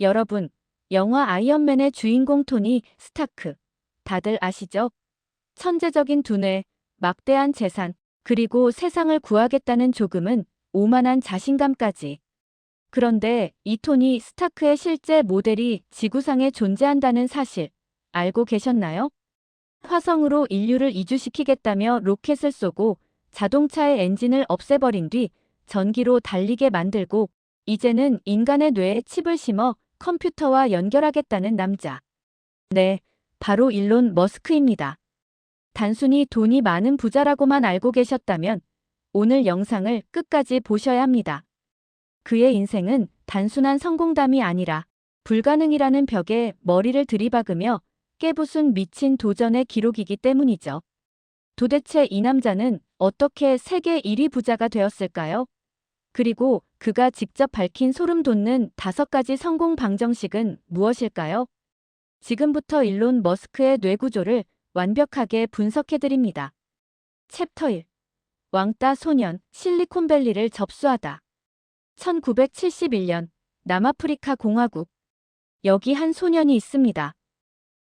여러분, 영화 아이언맨의 주인공 토니 스타크. 다들 아시죠? 천재적인 두뇌, 막대한 재산, 그리고 세상을 구하겠다는 조금은 오만한 자신감까지. 그런데 이 토니 스타크의 실제 모델이 지구상에 존재한다는 사실 알고 계셨나요? 화성으로 인류를 이주시키겠다며 로켓을 쏘고 자동차의 엔진을 없애버린 뒤 전기로 달리게 만들고 이제는 인간의 뇌에 칩을 심어 컴퓨터와 연결하겠다는 남자. 네, 바로 일론 머스크입니다. 단순히 돈이 많은 부자라고만 알고 계셨다면 오늘 영상을 끝까지 보셔야 합니다. 그의 인생은 단순한 성공담이 아니라 불가능이라는 벽에 머리를 들이박으며 깨부순 미친 도전의 기록이기 때문이죠. 도대체 이 남자는 어떻게 세계 1위 부자가 되었을까요? 그리고 그가 직접 밝힌 소름 돋는 다섯 가지 성공 방정식은 무엇일까요? 지금부터 일론 머스크의 뇌구조를 완벽하게 분석해드립니다. 챕터 1. 왕따 소년 실리콘밸리를 접수하다. 1971년 남아프리카 공화국. 여기 한 소년이 있습니다.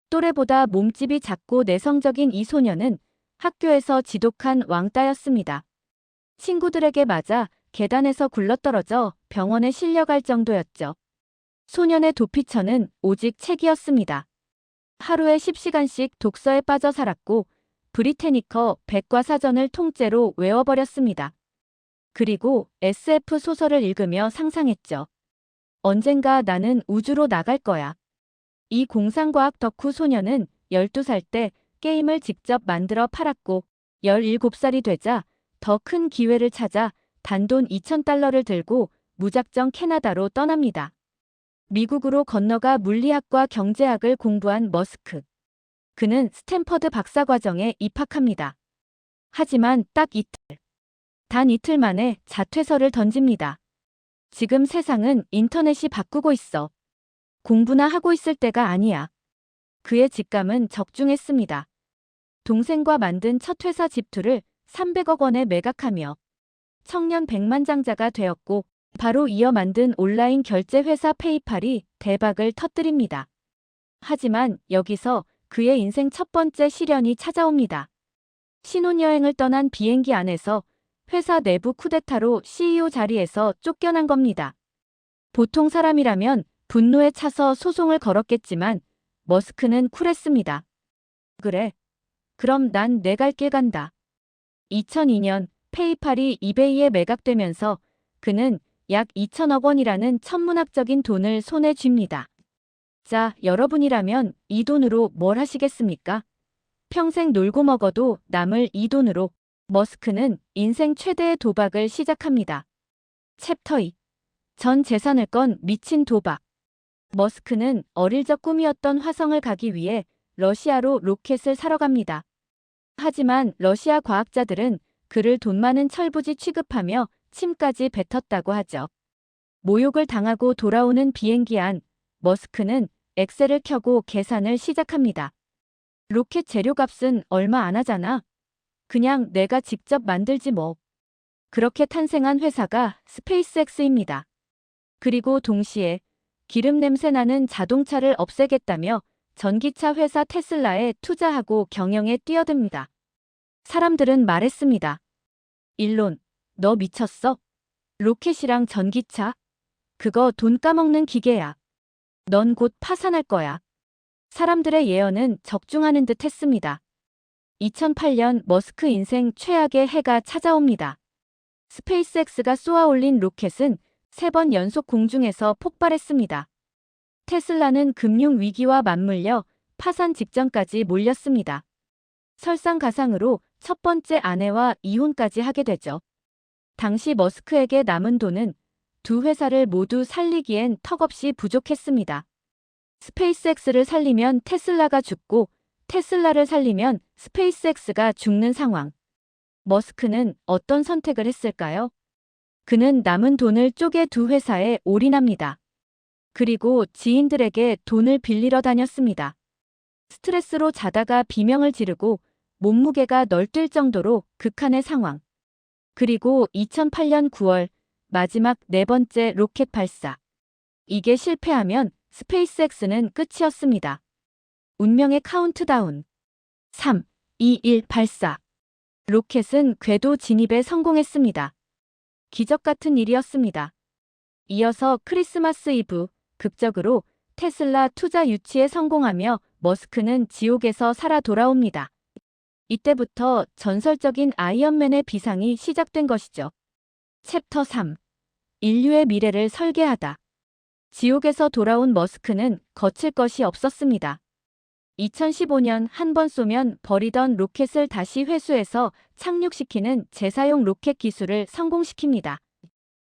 또래보다 몸집이 작고 내성적인 이 소년은 학교에서 지독한 왕따였습니다. 친구들에게 맞아 계단에서 굴러떨어져 병원에 실려갈 정도였죠. 소년의 도피처는 오직 책이었습니다. 하루에 10시간씩 독서에 빠져 살았고 브리테니커 백과 사전을 통째로 외워버렸습니다. 그리고 SF 소설을 읽으며 상상했죠. 언젠가 나는 우주로 나갈 거야. 이 공상과학 덕후 소녀는 12살 때 게임을 직접 만들어 팔았고 17살이 되자 더 큰 기회를 찾아 단돈 2,000달러를 들고 무작정 캐나다로 떠납니다. 미국으로 건너가 물리학과 경제학을 공부한 머스크. 그는 스탠퍼드 박사과정에 입학합니다. 하지만 딱 이틀. 단 이틀 만에 자퇴서를 던집니다. 지금 세상은 인터넷이 바꾸고 있어. 공부나 하고 있을 때가 아니야. 그의 직감은 적중했습니다. 동생과 만든 첫 회사 집투를 300억 원에 매각하며 청년 백만장자가 되었고 바로 이어 만든 온라인 결제 회사 페이팔이 대박을 터뜨립니다. 하지만 여기서 그의 인생 첫 번째 시련이 찾아옵니다. 신혼여행을 떠난 비행기 안에서 회사 내부 쿠데타로 CEO 자리에서 쫓겨난 겁니다. 보통 사람이라면 분노에 차서 소송을 걸었겠지만 머스크는 쿨했습니다. 그래. 그럼 난 내 갈 길 간다. 2002년 페이팔이 이베이에 매각되면서 그는 약 2천억 원이라는 천문학적인 돈을 손에 쥡니다. 자, 여러분이라면 이 돈으로 뭘 하시겠습니까? 평생 놀고 먹어도 남을 이 돈으로 머스크는 인생 최대의 도박을 시작합니다. 챕터 2. 전 재산을 건 미친 도박. 머스크는 어릴 적 꿈이었던 화성을 가기 위해 러시아로 로켓을 사러 갑니다. 하지만 러시아 과학자들은 그를 돈 많은 철부지 취급하며 침까지 뱉었다고 하죠. 모욕을 당하고 돌아오는 비행기 안 머스크는 엑셀을 켜고 계산을 시작합니다. 로켓 재료값은 얼마 안 하잖아. 그냥 내가 직접 만들지 뭐. 그렇게 탄생한 회사가 스페이스X입니다. 그리고 동시에 기름 냄새 나는 자동차를 없애겠다며 전기차 회사 테슬라에 투자하고 경영에 뛰어듭니다. 사람들은 말했습니다. 일론, 너 미쳤어? 로켓이랑 전기차? 그거 돈 까먹는 기계야. 넌 곧 파산할 거야. 사람들의 예언은 적중하는 듯 했습니다. 2008년 머스크 인생 최악의 해가 찾아옵니다. 스페이스X가 쏘아 올린 로켓은 세 번 연속 공중에서 폭발했습니다. 테슬라는 금융 위기와 맞물려 파산 직전까지 몰렸습니다. 설상가상으로 첫 번째 아내와 이혼까지 하게 되죠. 당시 머스크에게 남은 돈은 두 회사를 모두 살리기엔 턱없이 부족했습니다. 스페이스X를 살리면 테슬라가 죽고 테슬라를 살리면 스페이스X가 죽는 상황. 머스크는 어떤 선택을 했을까요? 그는 남은 돈을 쪼개 두 회사에 올인합니다. 그리고 지인들에게 돈을 빌리러 다녔습니다. 스트레스로 자다가 비명을 지르고 몸무게가 널뛸 정도로 극한의 상황. 그리고 2008년 9월 마지막 네 번째 로켓 발사. 이게 실패하면 스페이스X는 끝이었습니다. 운명의 카운트다운. 3, 2, 1 발사. 로켓은 궤도 진입에 성공했습니다. 기적 같은 일이었습니다. 이어서 크리스마스 이브, 극적으로 테슬라 투자 유치에 성공하며 머스크는 지옥에서 살아 돌아옵니다. 이때부터 전설적인 아이언맨의 비상이 시작된 것이죠. 챕터 3. 인류의 미래를 설계하다. 지옥에서 돌아온 머스크는 거칠 것이 없었습니다. 2015년 한 번 쏘면 버리던 로켓을 다시 회수해서 착륙시키는 재사용 로켓 기술을 성공시킵니다.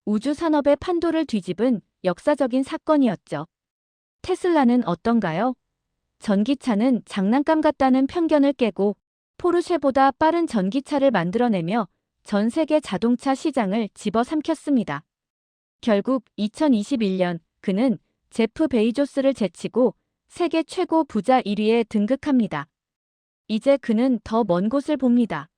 우주 산업의 판도를 뒤집은 역사적인 사건이었죠. 테슬라는 어떤가요? 전기차는 장난감 같다는 편견을 깨고 포르쉐보다 빠른 전기차를 만들어내며 전 세계 자동차 시장을 집어삼켰습니다. 결국 2021년 그는 제프 베이조스를 제치고 세계 최고 부자 1위에 등극합니다. 이제 그는 더 먼 곳을 봅니다.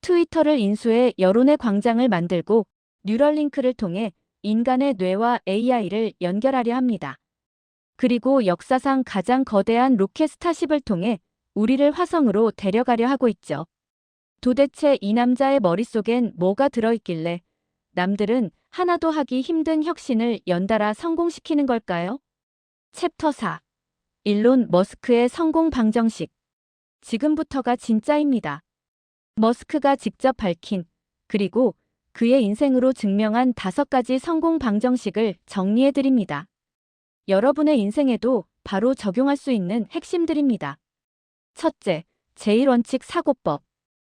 트위터를 인수해 여론의 광장을 만들고 뉴럴링크를 통해 인간의 뇌와 AI를 연결하려 합니다. 그리고 역사상 가장 거대한 로켓 스타쉽을 통해 우리를 화성으로 데려가려 하고 있죠. 도대체 이 남자의 머릿속엔 뭐가 들어있길래 남들은 하나도 하기 힘든 혁신을 연달아 성공시키는 걸까요? 챕터 4 일론 머스크의 성공 방정식 지금부터가 진짜입니다. 머스크가 직접 밝힌 그리고 그의 인생으로 증명한 다섯 가지 성공 방정식을 정리해 드립니다. 여러분의 인생에도 바로 적용할 수 있는 핵심들입니다. 첫째, 제1원칙 사고법.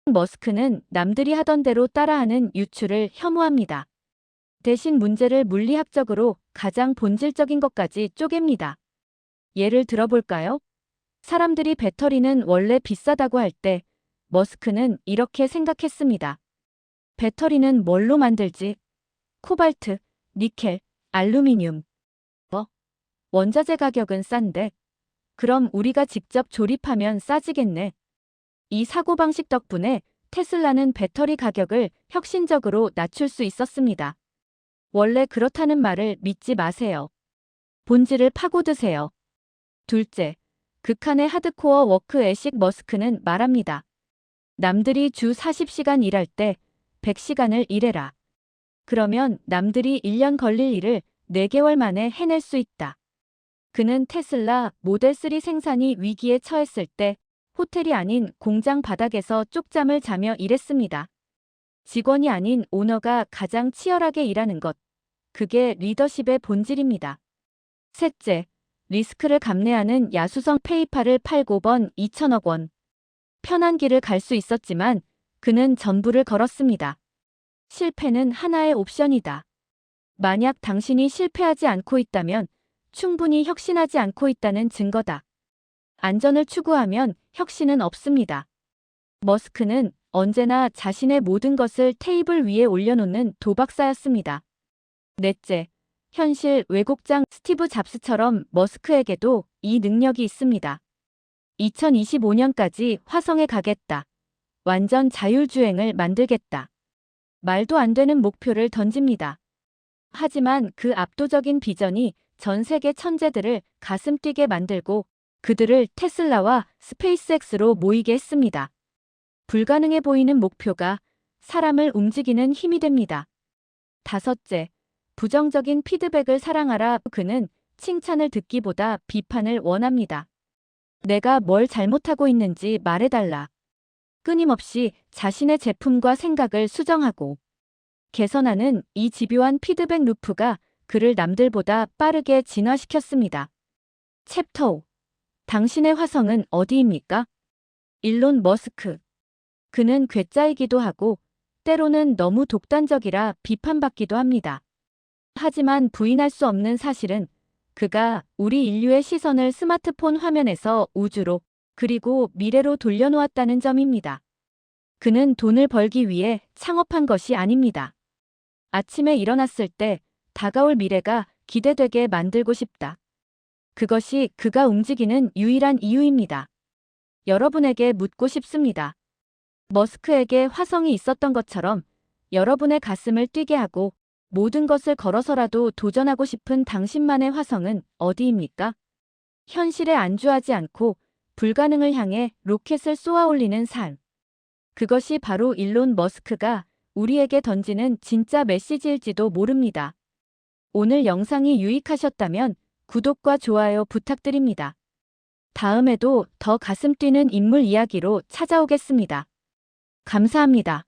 머스크는 남들이 하던 대로 따라하는 유추를 혐오합니다. 대신 문제를 물리학적으로 가장 본질적인 것까지 쪼갭니다. 예를 들어볼까요? 사람들이 배터리는 원래 비싸다고 할 때 머스크는 이렇게 생각했습니다. 배터리는 뭘로 만들지? 코발트, 니켈, 알루미늄. 뭐? 원자재 가격은 싼데. 그럼 우리가 직접 조립하면 싸지겠네. 이 사고방식 덕분에 테슬라는 배터리 가격을 혁신적으로 낮출 수 있었습니다. 원래 그렇다는 말을 믿지 마세요. 본질을 파고드세요. 둘째, 극한의 하드코어 워크 애식 머스크는 말합니다. 남들이 주 40시간 일할 때 100시간을 일해라. 그러면 남들이 1년 걸릴 일을 4개월 만에 해낼 수 있다. 그는 테슬라 모델 3 생산이 위기에 처했을 때 호텔이 아닌 공장 바닥에서 쪽잠을 자며 일했습니다. 직원이 아닌 오너가 가장 치열하게 일하는 것. 그게 리더십의 본질입니다. 셋째, 리스크를 감내하는 야수성 페이팔을 팔고 번 2천억 원. 편한 길을 갈 수 있었지만 그는 전부를 걸었습니다. 실패는 하나의 옵션이다. 만약 당신이 실패하지 않고 있다면 충분히 혁신하지 않고 있다는 증거다. 안전을 추구하면 혁신은 없습니다. 머스크는 언제나 자신의 모든 것을 테이블 위에 올려놓는 도박사였습니다. 넷째, 현실 왜곡장 스티브 잡스처럼 머스크에게도 이 능력이 있습니다. 2025년까지 화성에 가겠다. 완전 자율주행을 만들겠다. 말도 안 되는 목표를 던집니다. 하지만 그 압도적인 비전이 전 세계 천재들을 가슴 뛰게 만들고 그들을 테슬라와 스페이스X로 모이게 했습니다. 불가능해 보이는 목표가 사람을 움직이는 힘이 됩니다. 다섯째, 부정적인 피드백을 사랑하라. 그는 칭찬을 듣기보다 비판을 원합니다. 내가 뭘 잘못하고 있는지 말해달라. 끊임없이 자신의 제품과 생각을 수정하고 개선하는 이 집요한 피드백 루프가 그를 남들보다 빠르게 진화시켰습니다. 챕터 5. 당신의 화성은 어디입니까? 일론 머스크. 그는 괴짜이기도 하고 때로는 너무 독단적이라 비판받기도 합니다. 하지만 부인할 수 없는 사실은 그가 우리 인류의 시선을 스마트폰 화면에서 우주로 그리고 미래로 돌려놓았다는 점입니다. 그는 돈을 벌기 위해 창업한 것이 아닙니다. 아침에 일어났을 때 다가올 미래가 기대되게 만들고 싶다. 그것이 그가 움직이는 유일한 이유입니다. 여러분에게 묻고 싶습니다. 머스크에게 화성이 있었던 것처럼 여러분의 가슴을 뛰게 하고 모든 것을 걸어서라도 도전하고 싶은 당신만의 화성은 어디입니까? 현실에 안주하지 않고 불가능을 향해 로켓을 쏘아 올리는 삶. 그것이 바로 일론 머스크가 우리에게 던지는 진짜 메시지일지도 모릅니다. 오늘 영상이 유익하셨다면 구독과 좋아요 부탁드립니다. 다음에도 더 가슴 뛰는 인물 이야기로 찾아오겠습니다. 감사합니다.